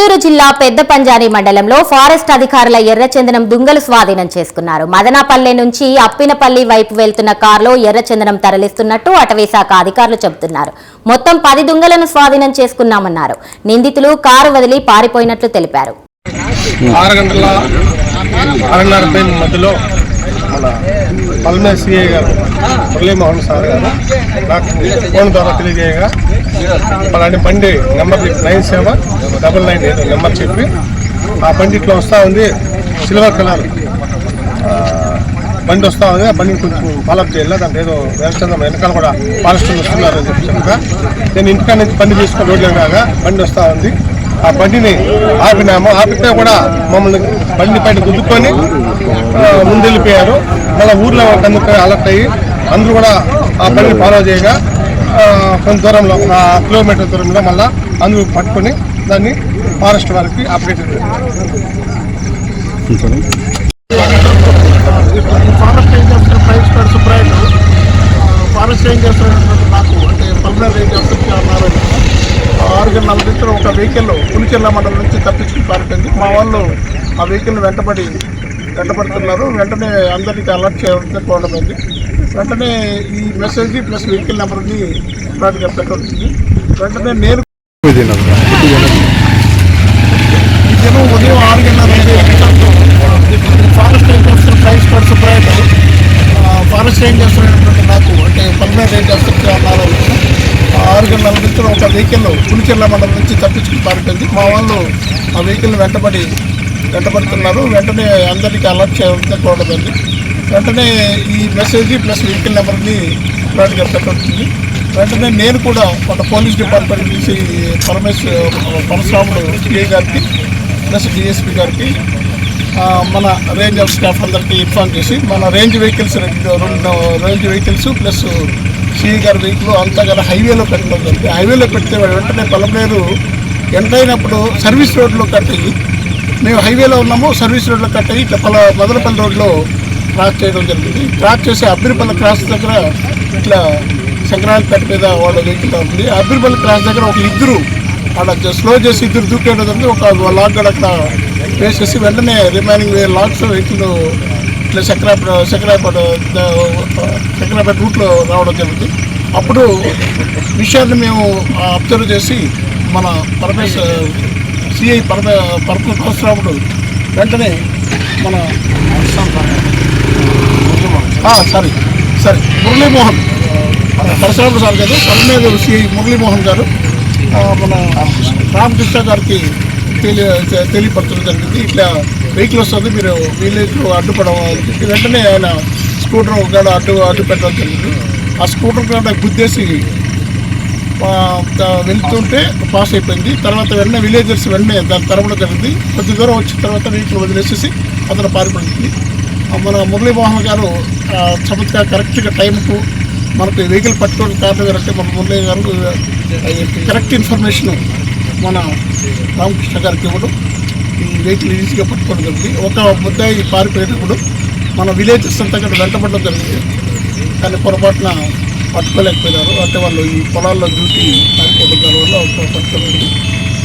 చిత్తూరు జిల్లా పెద్ద పంజారి మండలంలో ఫారెస్ట్ అధికారుల ఎర్రచందనం దుంగలు స్వాధీనం చేసుకున్నారు. మదనాపల్లె నుంచి అప్పినపల్లి వైపు వెళ్తున్న కారులో ఎర్రచందనం తరలిస్తున్నట్టు అటవీశాఖ అధికారులు చెబుతున్నారు. మొత్తం పది దుంగలను స్వాధీనం చేసుకున్నామన్నారు. నిందితులు కారు వదిలి పారిపోయినట్లు తెలిపారు. మధ్యలో మన పల్మే సిఐ గారు మురళీమోహన్ సార్ గారు నాకు ఫోన్ ద్వారా తెలియజేయగా అలాంటి బండి number nine seven double nine ఏదో నెంబర్ చెప్పి ఆ బండి ఇట్లా వస్తూ ఉంది సిల్వర్ కలర్. బండి వస్తూ ఉంది ఆ బండిని కొంచెం ఫాలోఅప్ చేయాలి దాంట్లో ఏదో వ్యవస్థ వెనకాల కూడా ఫారెస్ట్ వస్తున్నారు అని చెప్పి చెప్పగా నేను ఇంటికాడ నుంచి బండి తీసుకొని రోడ్లో కాగా బండి వస్తూ ఉంది. ఆ బండిని ఆపినాము ఆపితే కూడా మమ్మల్ని బండి పైన గుద్దుకొని ముందెళ్ళిపోయారు. మళ్ళీ ఊర్లో అందుకు అలర్ట్ అయ్యి అందరూ కూడా ఆ బండిని ఫాలో చేయగా కొంత దూరంలో ఒక కిలోమీటర్ దూరంలో మళ్ళీ అందరూ పట్టుకొని దాన్ని ఫారెస్ట్ వారికి అప్డేట్ ఫారెస్ట్ పర్ సుబ్రాయుడు ఫారెస్ట్ నాకు అంటే పల్మనరీ ఆరు గంటల నలభై ఒక వెహికల్ పులిచెల్ల మండలం నుంచి తప్పించుకుని పారిపోయింది మా వాళ్ళు ఆ వెహికల్ వెంటబడి వెంటబడుతున్నారు. వెంటనే అందరికీ అలర్ట్ చేయడం అయింది. వెంటనే ఈ మెసేజ్ ప్లస్ వెహికల్ నెంబర్ని పెట్టవచ్చు వెంటనే నేను ఈ ఉదయం ఆరు గంటల ఫారెస్ట్ ఏం ప్రైస్ పర్ సుబ్రాయుడు ఫారెస్ట్ రేంజ్ చేస్తున్నటువంటి నాకు అంటే పల్మేర్ రేంజ్ ఆఫీసర్ అన్నారు ఆరు గంటల నలభై ఒక వెహికల్ పులిచెర్ల మండలం నుంచి తప్పించుకుని పారిపోయింది మా వాళ్ళు ఆ వెహికల్ వెంటబడి వెంటబడుతున్నారు వెంటనే అందరికీ అలర్ట్ చేయడం వెంటనే ఈ మెసేజ్ ప్లస్ వెహికల్ నెంబర్ని ప్రాటిగా పెట్టవచ్చు వెంటనే నేను కూడా ఒక పోలీస్ డిపార్ట్మెంట్ నుంచి పరమేశ్వర పరశురాముడు సిఐ గారికి ప్లస్ డిఎస్పీ గారికి మన రేంజ్ ఆఫ్ స్టాఫ్ అందరికీ ఇన్ఫార్మ్ చేసి మన రేంజ్ వెహికల్స్ రెండు రెండు రేంజ్ వెహికల్స్ ప్లస్ సిఐ గారి వెహికల్ అంతా కదా హైవేలో పెట్టడం జరిగింది. హైవేలో పెడితే వెంటనే పలమనేరు ఎంటర్ అయినప్పుడు సర్వీస్ రోడ్లో కట్టయి మేము హైవేలో ఉన్నాము సర్వీస్ రోడ్లో కట్ అయ్యి ఇట్లా పల మదనపల్లి రోడ్లో క్రాస్ చేయడం జరిగింది. క్రాస్ చేసి అబ్బిరిపల్లి క్రాస్ దగ్గర ఇట్లా సంక్రాంతిపేట మీద వాళ్ళ వెహికల్ ఉంది. అబ్బిరిపల్లి క్రాస్ దగ్గర ఒక ఇద్దరు అక్కడ స్లో చేసి ఇద్దరు జరిగింది. ఒక లాక్ కూడా అక్కడ వేసేసి వెంటనే రిమైనింగ్ లాక్స్ వెహికల్ ఇట్లా చక్రాపేట చక్రాపేట చక్రాపేట రూట్లో రావడం జరిగింది. అప్పుడు విషయాన్ని మేము అబ్జర్వ్ చేసి మన పరమేశ్వర సిఐ పరమ పరమ పరశురాముడు వెంటనే మన సారీ. సరే. మురళీమోహన్. పరశురామ సార్ గారు పరమేశ్వర శ్రీ మురళీమోహన్ గారు మన రామకృష్ణ గారికి తెలియ తెలియపరచడం జరిగింది. ఇట్లా వెహికల్ వస్తుంది మీరు విలేజ్లో అడ్డుపడడం చెప్పి వెంటనే ఆయన స్కూటర్ కూడా అడ్డు అడ్డు పెట్టడం జరిగింది. ఆ స్కూటర్ కూడా గుద్దేసి వెళ్తుంటే పాస్ అయిపోయింది. తర్వాత వెంటనే విలేజర్స్ వెంటనే దాని తరమడం జరిగింది. కొద్ది దూరం వచ్చిన తర్వాత వెహికల్ వదిలేసేసి అతను పారిపడింది మన మురళీమోహన్ గారు ఆ, చమత్కార కరెక్ట్గా టైంకు మనకు వెహికల్ పట్టుకోవడం కారణం ఏంటంటే మన మురళీ గారు కరెక్ట్ ఇన్ఫర్మేషన్ మన రామకృష్ణ గారికి ఇవ్వడం. ఈ వెహికల్ ఈజీగా పట్టుకోవడం జరిగింది. ఒక ముద్దాయి పారిపోయేటప్పుడు మన విలేజెస్ అంతా కూడా వెంటబడడం జరిగింది. కానీ పొరపాటున పట్టుకోలేకపోయినారు. అంటే వాళ్ళు ఈ పొలాల్లో డ్యూటీ పారిపోవడం వల్ల పట్టుకోలేదు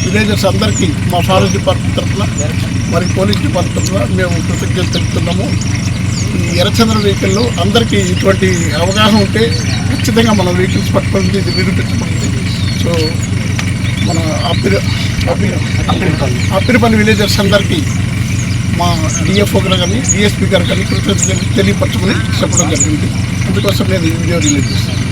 విలేజర్స్ అందరికీ మా ఫారెస్ట్ డిపార్ట్మెంట్ తరఫున మరి పోలీస్ డిపార్ట్మెంట్ తరఫున మేము కృతజ్ఞతలు తెలుపుతున్నాము. ఈ ఎర్రచంద్ర వెహికల్లో అందరికీ ఇటువంటి అవగాహన ఉంటే ఖచ్చితంగా మన వెహికల్స్ పట్టుకుంది ఇది నిరూపించబడింది సో మన అప్పిరి అప్పిరి అప్పిరిపల్లి విలేజర్స్ అందరికీ మా డిఎఫ్ఓ గారు కానీ డిఎస్పీ గారు కానీ కృతజ్ఞతలు తెలియపరచుకుని చెప్పడం జరిగింది. అందుకోసం నేను ఈ వీడియో రిలీజ్ చేస్తాను